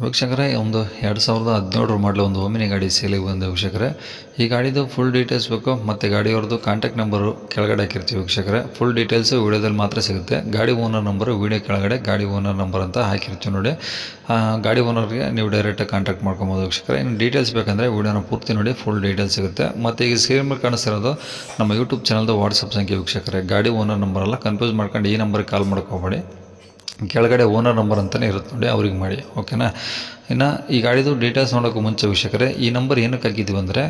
ವೀಕ್ಷಕರೇ, ಒಂದು ಎರಡು ಸಾವಿರದ ಹದಿನೇಳರ ಮಾಡಲು ಒಂದು ಓಮಿನಿ ಗಾಡಿ ಸೇಲಿಗೆ ಬಂದ ವೀಕ್ಷಕರೇ. ಈ ಗಾಡಿದು ಫುಲ್ ಡೀಟೇಲ್ಸ್ ಬೇಕು, ಮತ್ತು ಗಾಡಿಯವ್ರದ್ದು ಕಾಂಟ್ಯಾಕ್ಟ್ ನಂಬರು ಕೆಳಗಡೆ ಹಾಕಿರ್ತೀವಿ ವೀಕ್ಷಕರೇ. ಫುಲ್ ಡೀಟೇಲ್ಸು ವೀಡಿಯೋದಲ್ಲಿ ಮಾತ್ರ ಸಿಗುತ್ತೆ. ಗಾಡಿ ಓನರ್ ನಂಬರು ವೀಡಿಯೋ ಕೆಳಗಡೆ ಗಾಡಿ ಓನರ್ ನಂಬರ್ ಅಂತ ಹಾಕಿರ್ತೀವಿ ನೋಡಿ. ಗಾಡಿ ಓನರ್ಗೆ ನೀವು ಡೈರೆಕ್ಟಾಗಿ ಕಾಂಟ್ಯಾಕ್ಟ್ ಮಾಡ್ಕೊಬೋದು ವೀಕ್ಷಕರೇ. ಇನ್ನು ಡೀಟೇಲ್ಸ್ ಬೇಕಂದರೆ ವೀಡಿಯೋನ ಪೂರ್ತಿ ನೋಡಿ ಫುಲ್ ಡೀಟೇಲ್ಸ್ ಸಿಗುತ್ತೆ. ಮತ್ತು ಈಗ ಸ್ಕ್ರೀನ್ ಮೇಲೆ ಕಾಣಿಸ್ತಿರೋದು ನಮ್ಮ ಯೂಟ್ಯೂಬ್ ಚಾನಲ್ದು ವಾಟ್ಸಪ್ ಸಂಖ್ಯೆ ವೀಕ್ಷಕರೇ. ಗಾಡಿ ಓನರ್ ನಂಬರ್ ಎಲ್ಲ ಕನ್ಫ್ಯೂಸ್ ಮಾಡ್ಕೊಂಡು ಈ ನಂಬರ್ಗೆ ಕಾಲ್ ಮಾಡ್ಕೋಬೇಡಿ. ಕೆಳಗಡೆ ಓನರ್ ನಂಬರ್ ಅಂತಲೇ ಇರುತ್ತೆ ನೋಡಿ ಅವ್ರಿಗೆ ಮಾಡಿ ಓಕೆನಾ ಇನ್ನು ಈ ಗಾಡಿದು ಡೀಟೇಲ್ಸ್ ನೋಡೋಕ್ಕೂ ಮುಂಚೆ ವೀಕ್ಷಕರೇ, ಈ ನಂಬರ್ ಏನಕ್ಕೆ ಹಾಕಿದ್ದೀವಿ ಅಂದರೆ,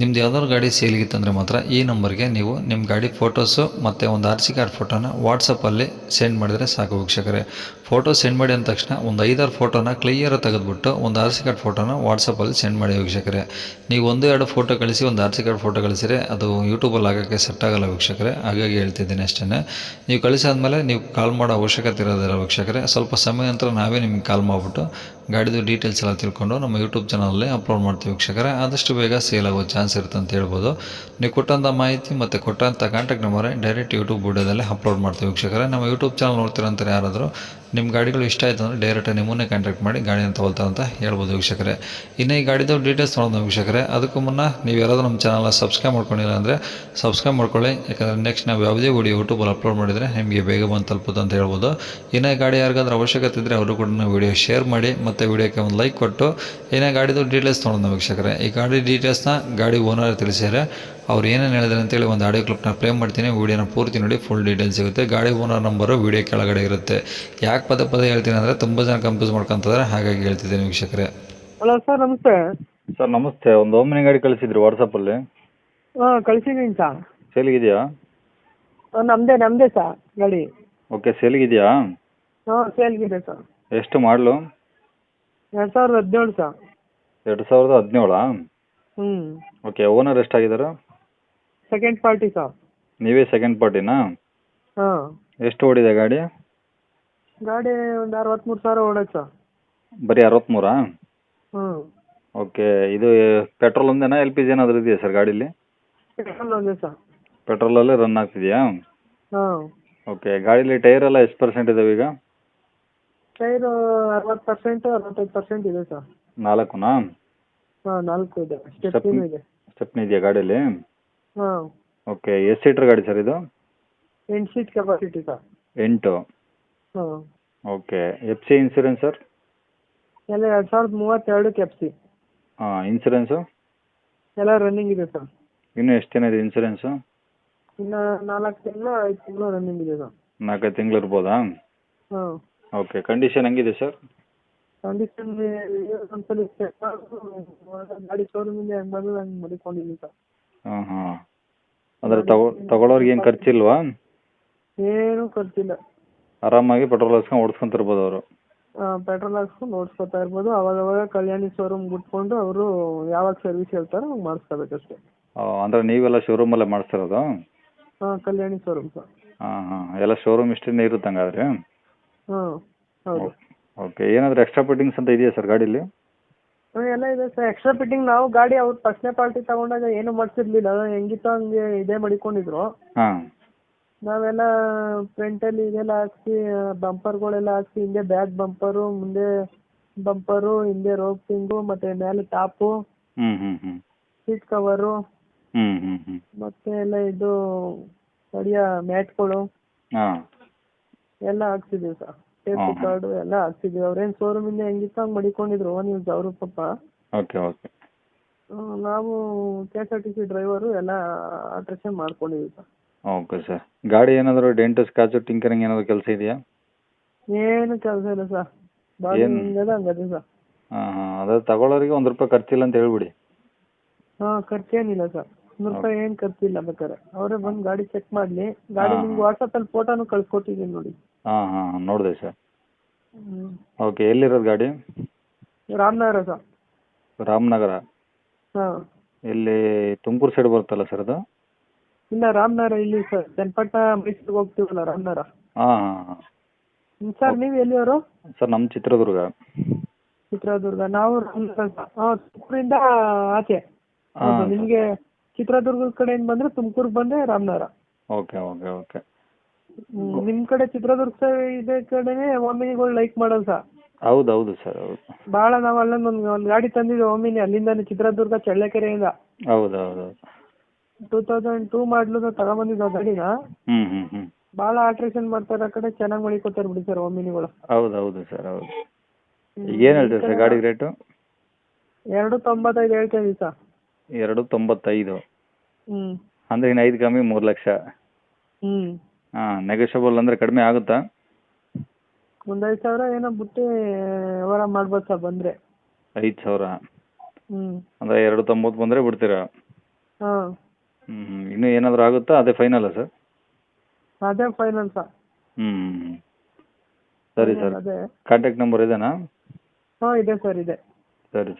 ನಿಮ್ದು ಯಾವ್ದಾದ್ರು ಗಾಡಿ ಸೇಲಿಗಿತ್ತಂದರೆ ಮಾತ್ರ ಈ ನಂಬರ್ಗೆ ನೀವು ನಿಮ್ಮ ಗಾಡಿ ಫೋಟೋಸು ಮತ್ತು ಒಂದು ಆರ್ ಸಿ ಕಾರ್ಡ್ ಫೋಟೋನ ವಾಟ್ಸಪ್ಪಲ್ಲಿ ಸೆಂಡ್ ಮಾಡಿದರೆ ಸಾಕು ವೀಕ್ಷಕರೇ. ಫೋಟೋ ಸೆಂಡ್ ಮಾಡಿ ಅಂದ ತಕ್ಷಣ ಒಂದು ಐದಾರು ಫೋಟೋನ ಕ್ಲಿಯರ್ ತೆಗೆದುಬಿಟ್ಟು ಒಂದು ಆರ್ ಸಿ ಕಾರ್ಡ್ ಫೋಟೋನ ವಾಟ್ಸಪ್ಪಲ್ಲಿ ಸೆಂಡ್ ಮಾಡಿ ವೀಕ್ಷಕರೇ. ನೀವು ಒಂದು ಎರಡು ಫೋಟೋ ಕಳಿಸಿ, ಒಂದು ಆರ್ ಸಿ ಕಾರ್ಡ್ ಫೋಟೋ ಕಳಿಸಿದ್ರೆ ಅದು ಯೂಟ್ಯೂಬಲ್ಲಿ ಆಗೋಕ್ಕೆ ಸೆಟ್ ಆಗಲ್ಲ ವೀಕ್ಷಕರೇ. ಹಾಗಾಗಿ ಹೇಳ್ತಿದ್ದೀನಿ ಅಷ್ಟೇ ನೀವು ಕಳಿಸಾದ್ಮೇಲೆ ನೀವು ಕಾಲ್ ಮಾಡೋ ಅವಶ್ಯಕತೆ ಇರೋದಿಲ್ಲ ವೀಕ್ಷಕರೇ. ಸ್ವಲ್ಪ ಸಮಯ ನಂತರ ನಾವೇ ನಿಮ್ಗೆ ಕಾಲ್ ಮಾಡಿಬಿಟ್ಟು ಗಾಡಿದು ಡೀಟೇಲ್ಸ್ ಎಲ್ಲ ತಿಳ್ಕೊಂಡು ನಮ್ಮ ಯೂಟ್ಯೂಬ್ ಚಾನಲಲ್ಲಿ ಅಪ್ಲೋಡ್ ಮಾಡ್ತೀವಿ ವೀಕ್ಷಕರೇ. ಆದಷ್ಟು ಬೇಗ ಸೇಲ್ ಆಗೋ ಚಾನ್ಸ್ ಇರುತ್ತೆ ಅಂತ ಹೇಳ್ಬೋದು. ನೀವು ಕೊಟ್ಟಂಥ ಮಾಹಿತಿ ಮತ್ತು ಕೊಟ್ಟಂಥ ಕಾಂಟ್ಯಾಕ್ಟ್ ನಂಬರೇ ಡೈರೆಕ್ಟ್ ಯೂಟ್ಯೂಬ್ ವಿಡಿಯೋದಲ್ಲೇ ಅಪ್ಲೋಡ್ ಮಾಡ್ತೀವಿ ವೀಕ್ಷಕರೇ. ನಮ್ಮ ಯೂಟ್ಯೂಬ್ ಚಾನಲ್ ನೋಡ್ತೀರಂತಾರೆ ಯಾರಾದರೂ ನಿಮ್ಮ ಗಾಡಿಗಳು ಇಷ್ಟ ಆಯಿತು ಅಂದರೆ ಡೈರೆಕ್ಟಾಗಿ ನಿಮ್ಮನ್ನೇ ಕಾಂಟ್ಯಾಕ್ಟ್ ಮಾಡಿ ಗಾಡಿನ ತಗೊಳ್ತಾರೆ ಅಂತ ಹೇಳ್ಬೋದು ವೀಕ್ಷಕರೇ. ಇನ್ನು ಈ ಗಾಡಿದು ಡೀಟೇಲ್ಸ್ ನೋಡೋದು ವೀಕ್ಷಕರೇ. ಅದಕ್ಕೂ ಮುನ್ನ ನೀವು ಯಾರಾದರೂ ನಮ್ಮ ಚಾನಲ್ನ ಸಬ್ಸ್ಕ್ರೈಬ್ ಮಾಡ್ಕೊಂಡಿಲ್ಲ ಅಂದರೆ ಸಬ್ಸ್ಕ್ರೈಬ್ ಮಾಡ್ಕೊಳ್ಳಿ. ಯಾಕಂದರೆ ನೆಕ್ಸ್ಟ್ ನಾವು ಯಾವುದೇ ವಿಡಿಯೋ ಯೂಟ್ಯೂಬಲ್ಲಿ ಅಪ್ಲೋಡ್ ಮಾಡಿದರೆ ನಿಮಗೆ ಬೇಗ ಬಂದು ತಲುಪುತ್ತೆ ಅಂತ ಹೇಳ್ಬೋದು. ಇನ್ನೇ ಗಾಡಿ ಯಾರಿಗಾದ್ರೂ ಅವಶ್ಯಕತೆ ಇದ್ದರೆ ಅವರು ಕೂಡ ವಿಡಿಯೋ ಶೇರ್ ಮಾಡಿ ಮತ್ತು ವಿಡಿಯೋಕ್ಕೆ ಒಂದು ಲೈಕ್ ಕೊಟ್ಟು ಏನೇ ಗಾಡಿದು ಡೀಟೇಲ್ಸ್ ತೊಗೊಂಡು ವೀಕ್ಷಕರೇ ಈ ಗಾಡಿ ಡೀಟೇಲ್ಸ್ನ ಗಾಡಿ ಓನರ್ ತಿಳಿಸಿದ್ರೆ ಅವ್ರು ಏನೇನು ಹೇಳಿದ್ರು ಅಂತೇಳಿ ಒಂದು ಆಡಿಯೋ ಕ್ಲಿಪ್ನ ಪ್ಲೇ ಮಾಡ್ತೀನಿ ವೀಡಿಯೋನ ಪೂರ್ತಿ ನೋಡಿ ಫುಲ್ ಡೀಟೇಲ್ಸ್ ಸಿಗುತ್ತೆ. ಗಾಡಿ ಓನರ್ ನಂಬರು ವೀಡಿಯೋ ಕೆಳಗಡೆ ಇರುತ್ತೆ. ಯಾಕೆ ಪದ ಪದ ಹೇಳ್ತೀನಿ ಅಂದರೆ ತುಂಬ ಜನ ಕಂಪ್ಯೂಸ್ ಮಾಡ್ಕೊತಾರೆ ಹಾಗಾಗಿ ಹೇಳ್ತಿದ್ದೀನಿ ವೀಕ್ಷಕರೇ. ಹಲೋ ಸರ್ ನಮಸ್ತೆ. ಸರ್ ನಮಸ್ತೆ. ಒಂದು ಓಮನಿ ಗಾಡಿ ಕಳಿಸಿದ್ರಿ ವಾಟ್ಸಪ್ಪಲ್ಲಿ ಹಾಂ ಕಳಿಸಿದ್ದೀನಿ ಸರ್ ಸೇಲಿಗಿದೆಯಾ ನಮ್ಮದೇ ನಮ್ಮದೇ ಸರ್ ಗಾಡಿ. ಓಕೆ ಸೇಲಿಗಿದೆಯಾ ಹಾಂ ಸೇಲ್ಗಿದೆ ಸರ್ ಎಷ್ಟು ಮಾಡಲು? ಎರಡು ಸಾವಿರದ ಹದಿನೇಳು ಸರ್. ಎರಡು ಸಾವಿರದ ಹದಿನೇಳಾ? ಹ್ಞೂ okay owner ಎಷ್ಟಾಗಿದ್ದಾರೆ? Second party sir. ನೀವೇ ಸೆಕೆಂಡ್ ಪಾರ್ಟಿನಾ ಹಾಂ. ಎಷ್ಟು ಓಡಿದೆ ಗಾಡಿ? ಗಾಡಿ ಒಂದು ಅರವತ್ತ್ಮೂರು ಸಾವಿರ ಓಡೋದು ಸರ್. ಬರೀ ಅರವತ್ತ್ಮೂರಾ ಹ್ಞೂ ಓಕೆ ಇದು ಪೆಟ್ರೋಲ್ ಒಂದೇನಾ ಎಲ್ ಪಿ ಜಿ ಏನಾದರೂ ಇದೆಯಾ ಸರ್ ಗಾಡಿಲಿ? ಪೆಟ್ರೋಲ್ ಒಂದೇ ಸರ್. ಪೆಟ್ರೋಲಲ್ಲೇ ರನ್ ಆಗ್ತಿದೆಯಾ? ಹಾಂ. ಓಕೆ ಗಾಡೀಲಿ ಟೈರ್ ಎಲ್ಲ ಎಷ್ಟು ಪರ್ಸೆಂಟ್ ಇದಾವೆ ಈಗ? ಟೈರು ಅರವತ್ತು ಪರ್ಸೆಂಟ್ ಅರವತ್ತೈದು ಪರ್ಸೆಂಟ್ ಇದೆ ಸರ್. ನಾಲ್ಕುನಾ? ಹಾಂ ನಾಲ್ಕು ಇದೆ. ಸ್ಟೆಪ್ನೂ ಇದೆ. ಸ್ಟೆಪ್ನಿ ಇದೆಯಾ ಗಾಡಿಯಲ್ಲಿ ಹಾಂ. ಓಕೆ ಎಷ್ಟು ಸೀಟ್ರ್ ಗಾಡಿ ಸರ್ ಇದು? ಎಂಟು ಸೀಟ್ ಕೆಪಾಸಿಟಿ ಸರ್. ಎಂಟು? ಹಾಂ. Okay F C insurance sir? ಎಲ್ಲ ಎರಡು ಸಾವಿರದ ಮೂವತ್ತೆರಡು ಸಿ ಹಾಂ ಇನ್ಸೂರೆನ್ಸು ಎಲ್ಲ ರನ್ನಿಂಗ್ ಇದೆ ಸರ್. ಇನ್ನೂ ಎಷ್ಟು ದಿನ ಇದೆ ಇನ್ಸೂರೆನ್ಸು ಇನ್ನು ನಾಲ್ಕು ತಿಂಗಳು ಐದು ತಿಂಗಳು ರನ್ನಿಂಗ್ ಇದೆ ಸರ್. ನಾಲ್ಕೈದು ತಿಂಗಳು ಇರ್ಬೋದಾ? ಹಾಂ. ಓಕೆ ಕಂಡೀಷನ್ ಹೆಂಗಿದೆ ಸರ್ ಕಂಡೀಷನ್ ಒಂದ್ಸಲ ಚೆಕ್ ಮಾಡಿದ್ರು ಗಾಡಿ ಶೋರೂಮಿಂದ ಹೆಂಗೆ ಬಂದು ಹಂಗೆ ಮಡಿಕೊಂಡಿದ್ದೀನಿ ಸರ್ ಹಾಂ ಹಾಂ ಅಂದರೆ ತಗೋ ತಗೊಳ್ಳೋರ್ಗೆ ಏನು ಖರ್ಚಿಲ್ವಾ? ಏನೂ ಖರ್ಚಿಲ್ಲ. ಆರಾಮಾಗಿ ಪೆಟ್ರೋಲ್ ಹಾಕ್ಸ್ಕೊಂಡು ಓಡಿಸ್ಕೊಂತಿರ್ಬೋದು ಅವರು. ಪೆಟ್ರೋಲ್ ಹಾಕ್ಸ್ಕೊಂಡು ಓಡಿಸ್ಕೊತಾ ಇರ್ಬೋದು. ಅವಾಗ ಅವಾಗ ಕಲ್ಯಾಣಿ ಶೋರೂಮ್ ಬಿಟ್ಕೊಂಡು ಅವರು ಯಾವಾಗ ಸರ್ವಿಸ್ ಹೇಳ್ತಾರೋ ಅವಾಗ ಮಾಡಿಸ್ಕೋಬೇಕಷ್ಟೇ. ಅಂದ್ರೆ ನೀವೆಲ್ಲ ಶೋರೂಮಲ್ಲೇ ಮಾಡಿಸ್ತಿರೋದು? ಹಾಂ ಕಲ್ಯಾಣಿ ಶೋರೂಮ್ ಸರ್ ಹಾಂ ಹಾಂ ಎಲ್ಲ ಶೋರೂಮ್ ಇಷ್ಟೇ ಇರುತ್ತೆ ಹಂಗಾದ್ರೆ ಹಾಂ ಹೌದು. ಓಕೆ ಏನಾದರೂ ಎಕ್ಸ್ಟ್ರಾ ಫಿಟ್ಟಿಂಗ್ಸ್ ಅಂತ ಇದೆಯಾ ಸರ್ ಗಾಡಿಲಿ? ಎಲ್ಲ ಇದೆ ಸರ್ ಎಕ್ಸ್ಟ್ರಾ ಫಿಟ್ಟಿಂಗ್ ನಾವು ಗಾಡಿ ಅವ್ರು ಫಸ್ಟ್ನೇ ಪಾರ್ಟಿ ತಗೊಂಡಾಗ ಏನು ಮಾಡಿಸಿರ್ಲಿಲ್ಲ. ಹೆಂಗಿತ್ತೋ ಹಂಗೆ ಇದೇ ಮಡಿಕೊಂಡಿದ್ರು. ಹಾಂ. ನಾವೆಲ್ಲ ಫ್ರಂಟಲ್ಲಿ ಇದೆಲ್ಲ ಹಾಕ್ಸಿ ಬಂಪರ್ಗಳೆಲ್ಲ ಹಾಕ್ಸಿ ಹಿಂದೆ ಬ್ಯಾಕ್ ಬಂಪರು ಮುಂದೆ ಬಂಪರು ಹಿಂದೆ ರೋಪಿಂಗು ಮತ್ತೆ ಮೇಲೆ ಟಾಪು ಹ್ಞೂ ಹ್ಞೂ ಹ್ಞೂ ಸೀಟ್ ಕವರು ಹ್ಞೂ ಹ್ಞೂ ಹ್ಞೂ ಮತ್ತೆ ಎಲ್ಲ ಇದು ಅಡಿಯ ಮ್ಯಾಟ್ಗಳು. ಹಾಂ. ಎಲ್ಲ ಹಾಕ್ಸಿದೀವಿ ಸರ್. ಸೇಫ್ಟಿ ಕಾರ್ಡ್ ಕಾರ್ಡು ಎಲ್ಲ ಹಾಕ್ಸಿದೀವಿ. ಅವ್ರೇನ್ ಶೋರೂಮ್ ಇಂದ ಹೆಂಗಿತ್ತು ಹಂಗ್ ಮಡಿಕೊಂಡಿದ್ರು ಓನ್ ಯೂಸ್ ಅವರು ಪಾಪ. ಓಕೆ ಓಕೆ ಹ್ಮ್, ನಾವು K S R T C driver ಎಲ್ಲ ಆಲ್ಟ್ರೇಷನ್ ಮಾಡ್ಕೊಂಡಿದ್ದೀವಿ ಸರ್. ಓಕೆ ಸರ್ ಗಾಡಿ ಏನಾದರೂ ಡೆಂಟ್ ಸ್ಕ್ರಾಚು ಟಿಂಕರಿಂಗ್ ಏನಾದರೂ ಕೆಲಸ ಇದೆಯಾ? ಏನು ಕೆಲಸ ಇಲ್ಲ ಸರ್. ಬಾಡಿ ಏನ್- ಹೆಂಗದ ಹಂಗದೆ ಸರ್. ಹಾಂ ಹಾಂ. ಅದು ತಗೊಳ್ಳೋರಿಗೆ ಒಂದು ರೂಪಾಯಿ ಖರ್ಚಿಲ್ಲ ಅಂತ ಹೇಳ್ಬಿಡಿ. ಹಾಂ ಖರ್ಚೇನಿಲ್ಲ ಸರ್. ನೂರು ರೂಪಾಯಿ ಏನು ಖರ್ಚಿಲ್ಲ ಬೇಕಾದ್ರೆ. ಅವರೇ ಬಂದು ಗಾಡಿ ಚೆಕ್ ಮಾಡಲಿ. ಗಾಡಿ ಹಾ. ನಿಮ್ಗೆ ವಾಟ್ಸಪ್ಪಲ್ಲಿ ಫೋಟೋನು ಕಳ್ಸ್ಕೊಟ್ಟಿದ್ದೀನಿ ನೋಡಿ. ಹಾಂ ಹಾಂ ನೋಡಿದೆ ಸರ್. ಹ್ಮ್. ಓಕೆ ಎಲ್ಲಿರೋದು ಗಾಡಿ? ರಾಮನಗರ ಸರ್. ರಾಮನಗರ? ಹಾಂ. ಇಲ್ಲಿ ತುಮಕೂರು ಸೈಡ್ ಬರುತ್ತಲ್ಲ ಸರ್ ಅದು? ಇಲ್ಲ ರಾಮನಗರ ಇಲ್ಲಿ ಸರ್. ಚನ್ನಪಟ್ಟಣ ಮೈಸೂರಿಗೆ ಹೋಗ್ತೀವಲ್ಲ ರಾಮನಗರ? ಹಾಂ ಹಾಂ ಹಾಂ. ಹ್ಮ್, ಸರ್ ನೀವು ಎಲ್ಲಿಯವರು ಸರ್ ನಮ್ಮ ಚಿತ್ರದುರ್ಗ. ಚಿತ್ರದುರ್ಗ. ನಾವು ರಾಮನಗರ ಸರ್. ಹಾಂ ತುಮಕೂರಿಂದ ಆಚೆ. ಹಾಂ ನಿಮಗೆ ಚಿತ್ರದುರ್ಗದ ಕಡೆಯಿಂದ ಬಂದರೆ ತುಮಕೂರು ಬಂದರೆ ರಾಮನಗರ. Okay okay okay. ನಿಮ್ಮ ಕಡೆ ಚಿತ್ರದುರ್ಗ ಇದೆ ಕಡೆನೆ ಓಮಿನಿಗಳು ಲೈಕ್ ಮಾಡೋದು ಸರ್ ಹೌದು ಹೌದು ಸರ್ ಹೌದು. ಬಹಳ ನಾವು ಅಲ್ಲೊಂದು ಒಂದ್ ಒಂದು ಗಾಡಿ ತಂದಿದ್ವಿ ಓಮಿನಿ ಅಲ್ಲಿಂದಾನೆ ಚಿತ್ರದುರ್ಗ ಚಳ್ಳಕೆರೆಯಿಂದ. ಹೌದು ಹೌದು ಹೌದು ಟೂ ತೌಸಂಡ್ ಟೂ ಮಾಡ್ಲು ತಗೊಂಬಂದಿದ್ದು ಆ ಗಾಡಿನ. ಹ್ಮ್ ಹ್ಮ್ ಹ್ಮ್. ಬಹಳ ಆಲ್ಟ್ರೇಷನ್ ಮಾಡ್ತಾರೆ ಆ ಕಡೆ ಚೆನ್ನಾಗಿ ಮಳಿಕೋತಾರೆ ಬಿಡಿ ಸರ್ ಓಮಿನಿಗಳು. ಹೌದು ಹೌದು ಸರ್ ಹೌದು. ಈಗ ಏನು ಹೇಳ್ತೀರಿ ಸರ್ ಗಾಡಿ ರೇಟು? ಎರಡು ತೊಂಬತ್ತೈದು ಹೇಳ್ತಾ ಇದೀವಿ ಸರ್. ಎರಡು ತೊಂಬತ್ತೈದು. ಹ್ಮ್. ಅಂದ್ರೆ ಇನ್ನು ಐದು ಕಮ್ಮಿ ಮೂರ್ ಲಕ್ಷ. ಹ್ಞೂ ಹಾಂ ನೆಗೋಷಿಯಬಲ್ ಅಂದ್ರೆ ಕಡಿಮೆ ಆಗುತ್ತಾ? ಒಂದು ಐದು ಸಾವಿರ ಏನೋ ಬಿಟ್ಟು ವ್ಯವಹಾರ ಮಾಡ್ಬೋದು ಸರ್ ಬಂದರೆ? ಐದು ಸಾವಿರ? ಹ್ಞೂ ಅಂದರೆ ಎರಡು ತೊಂಬತ್ತು ಬಂದರೆ ಬಿಡ್ತೀರಾ? ಹಾಂ. ಹ್ಞೂ ಹ್ಞೂ ಇನ್ನೂ ಏನಾದರೂ ಆಗುತ್ತಾ? ಅದೇ ಫೈನಲ್ಲ ಸರ್? ಅದೇ ಫೈನಲ್ ಸರ್. ಹ್ಞೂ ಸರಿ ಸರ್. ಅದೇ. ಕಾಂಟ್ಯಾಕ್ಟ್ ನಂಬರ್ ಇದೇನಾ? ಹಾಂ ಇದೆ ಸರ್ ಇದೆ. ಸರಿ.